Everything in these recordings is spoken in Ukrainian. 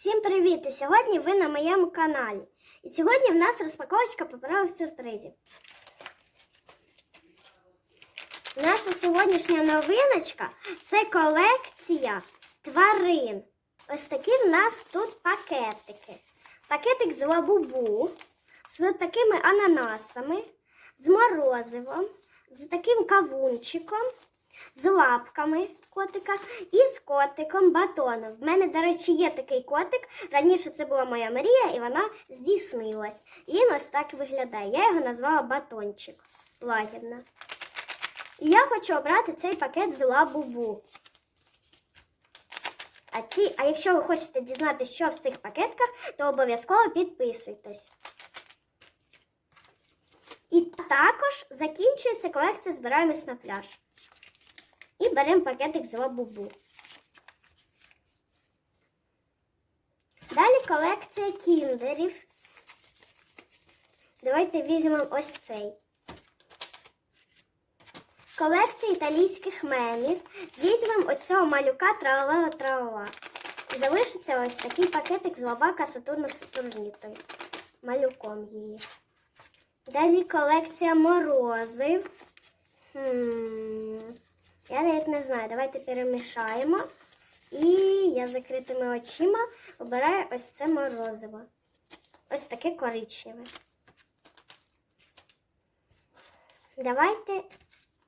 Всім привіт! І сьогодні ви на моєму каналі. І сьогодні в нас розпаковочка паперових сюрпризів. Наша сьогоднішня новиночка це колекція тварин. Ось такі в нас тут пакетики. Пакетик з лабубу, з такими ананасами, з морозивом, з таким кавунчиком, з лапками котика і з котиком батоном. В мене, до речі, є такий котик. Раніше це була моя мрія, і вона здійснилась. Він ось так виглядає. Я його назвала батончик. Лагідно. І я хочу обрати цей пакет з лабубу. А, ці, а якщо ви хочете дізнатися, що в цих пакетках, то обов'язково підписуйтесь. І також закінчується колекція Збираємось на пляж. І беремо пакетик з лабубу. Далі колекція кіндерів. Давайте візьмемо ось цей. Колекція італійських мемів. Візьмемо ось цього малюка тралала тралала. Залишиться ось такий пакетик з лавака Сатурна Сатурнітою. Малюком її. Далі колекція морозив. Хм. Я навіть не знаю. Давайте перемішаємо. І я закритими очима обираю ось це морозиво. Ось таке коричневе. Давайте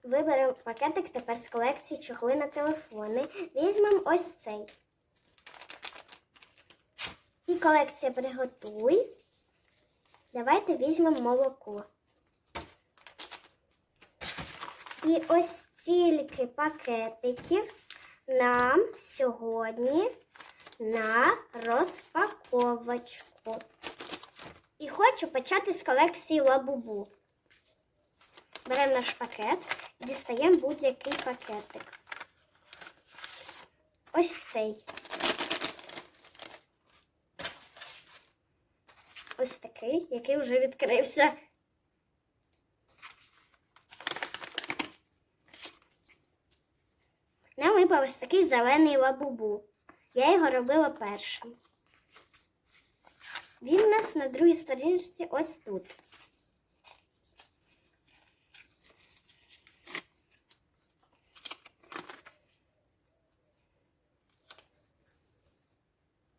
виберемо пакетик тепер з колекції чохли на телефони. Візьмемо ось цей. І колекція приготуй. Давайте візьмемо молоко. І ось стільки пакетиків нам сьогодні на розпаковочку. І хочу почати з колекції лабубу. Беремо наш пакет і дістаємо будь-який пакетик. Ось цей. Ось такий, який вже відкрився. Нам випав ось такий зелений лабубу. Я його робила першим. Він у нас на другій сторінці ось тут.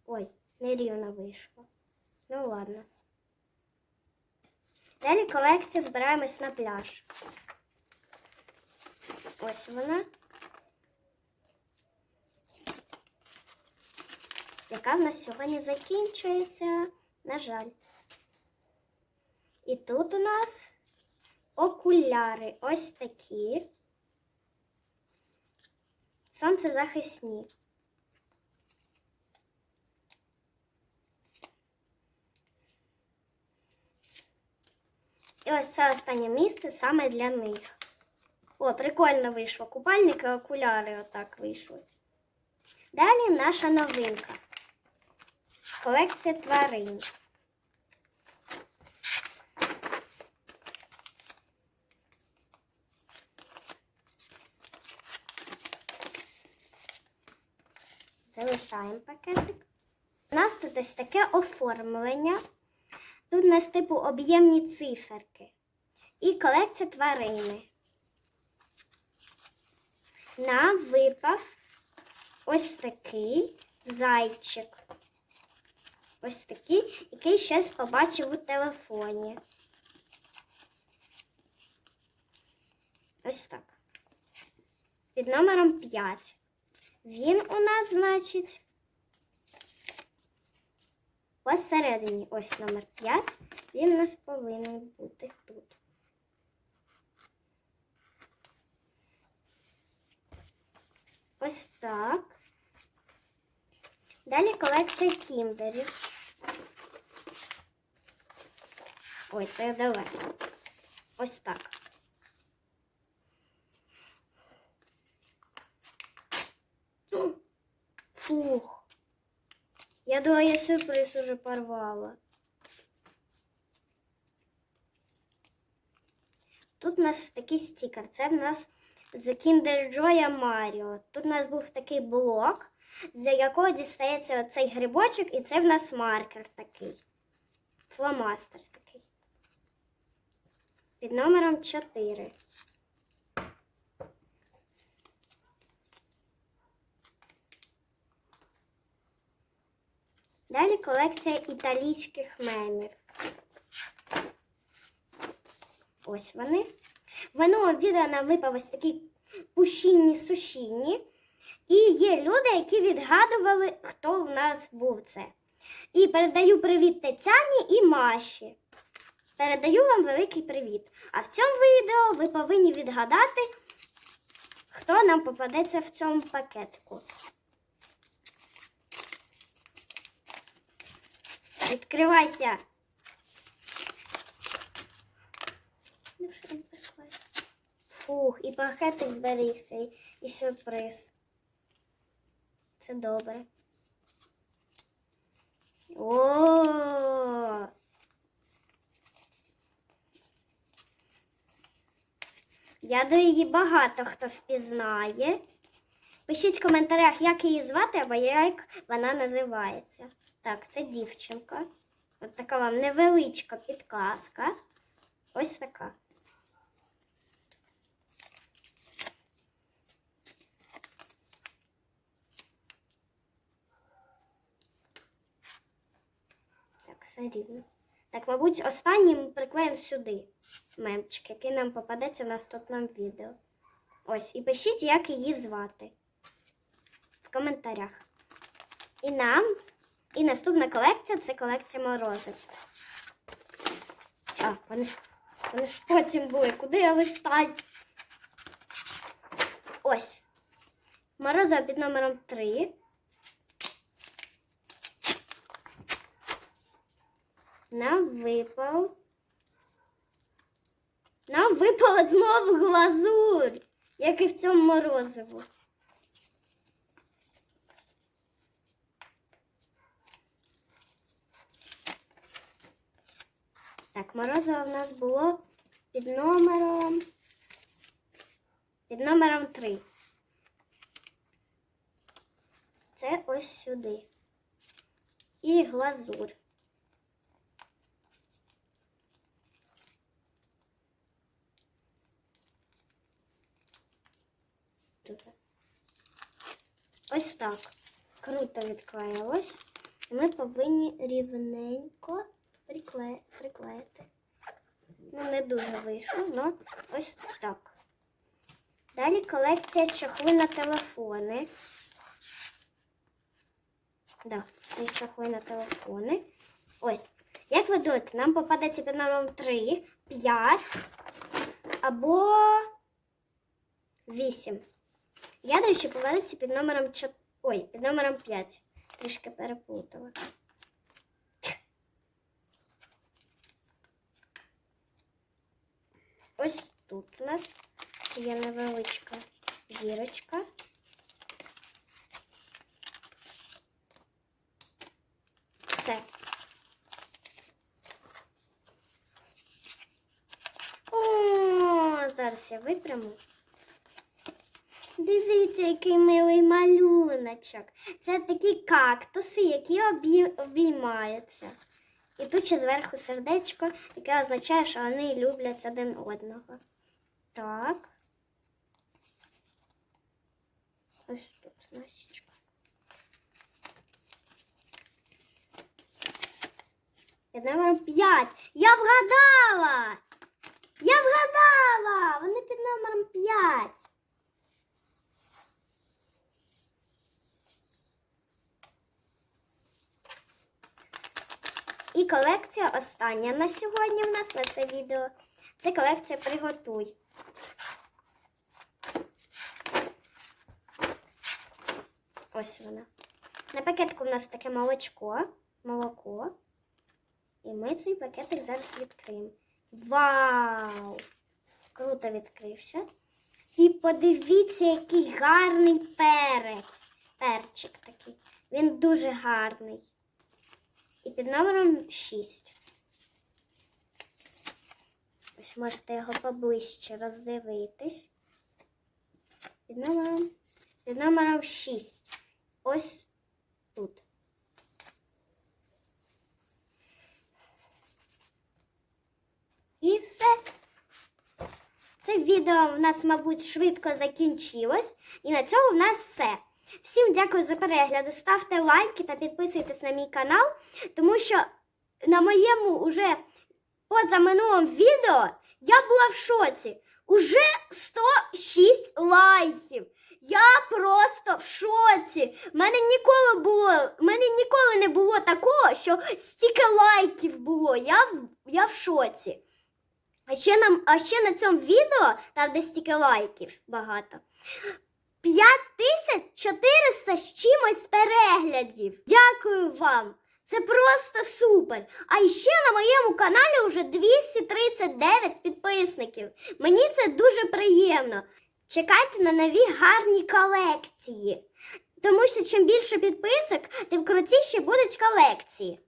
Ой, нерівно вийшло. Ну ладно. Далі колекція збираємось на пляж. Ось вона. Яка в нас сьогодні закінчується, на жаль. І тут у нас окуляри ось такі. Сонцезахисні. І ось це останнє місце саме для них. О, прикольно вийшло. Купальники, окуляри отак вийшли. Далі наша новинка. Колекція тварин. Залишаємо пакетик. У нас тут ось таке оформлення. Тут у нас типу об'ємні циферки. І колекція тварини. Нам випав ось такий зайчик. Ось такий, який щось побачив у телефоні. Ось так. Під номером 5. Він у нас, значить, посередині ось номер 5. Він у нас повинен бути тут. Ось так. Далі колекція кіндерів. Ой, це далеко. Ось так. Фух. Я думала, я сюрприз уже порвала. Тут у нас такий стікер. Це в нас з Kinder Joy Mario. Тут у нас був такий блок. з якого дістається оцей грибочок, і це в нас маркер такий. Фломастер такий. Під номером 4. Далі колекція італійських мемів. Ось вони. В минулому відео нам випав ось такі пушінні сушінні. І є люди, які відгадували, хто в нас був це. І передаю привіт Тетяні і Маші. Передаю вам великий привіт. А в цьому відео ви повинні відгадати, хто нам попадеться в цьому пакетику. Відкривайся. Ну? Фух, і пакетик зберігся, і сюрприз. Це добре. О! Я до її багато хто впізнає. Пишіть в коментарях, як її звати або як вона називається. Так, це дівчинка. От така вам невеличка підказка. Ось така. Так, все рівно. Так, мабуть, останній ми приклеїмо сюди мемчик, який нам попадеться в наступному відео. Ось, і пишіть, як її звати в коментарях. І нам, і наступна колекція це колекція морозив. А, вони ж, вони ж потім були. Куди я листаю? Ось. Морозиво під номером 3. Нам випав. Нам випала знову глазурь, як і в цьому морозиву. Так, морозиво в нас було під номером. Під номером 3. Це ось сюди. І глазурь. Тут. Ось так. Круто відклеїлось. І ми повинні рівненько прикле... приклеїти. Ну, не дуже вийшло, але ось так. Далі колекція чохли на телефони. Да, це чохли на телефони. Ось. Як ви думаєте, нам попадеться під номером 3, 5 або 8. Я даю, що попадеться під номером 4. Ой, під номером 5. Трішки переплутала. Ось тут у нас є невеличка зірочка. Все. О, зараз я випряму. Дивіться, який милий малюночок. Це такі кактуси, які обіймаються. І тут ще зверху сердечко, яке означає, що вони люблять один одного. Так. Ось тут насічка. Під номером 5. Я вгадала! Я вгадала! Вони під номером 5. І колекція остання на сьогодні в нас на це відео. Це колекція Приготуй. Ось вона. На пакетку в нас таке молочко, молоко. І ми цей пакетик зараз відкриємо. Вау! Круто відкрився. І подивіться, який гарний перець. Перчик такий. Він дуже гарний. І під номером 6. Ось можете його поближче роздивитись. Під номером, під номером 6. ось тут. І все. Це відео в нас, мабуть, швидко закінчилось. І на цьому в нас все. Всім дякую за перегляди. Ставте лайки та підписуйтесь на мій канал, тому що на моєму уже позаминулому відео я була в шоці. Уже 106 лайків. Я просто в шоці. В мене ніколи було, мене ніколи не було такого, що стільки лайків було. Я, я в шоці. А ще, на, а ще на цьому відео, там де стільки лайків багато, 5400 з чимось переглядів. Дякую вам! Це просто супер! А ще на моєму каналі вже 239 підписників. Мені це дуже приємно. Чекайте на нові гарні колекції. Тому що чим більше підписок, тим крутіші будуть колекції.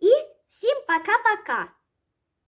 І всім пока-пока!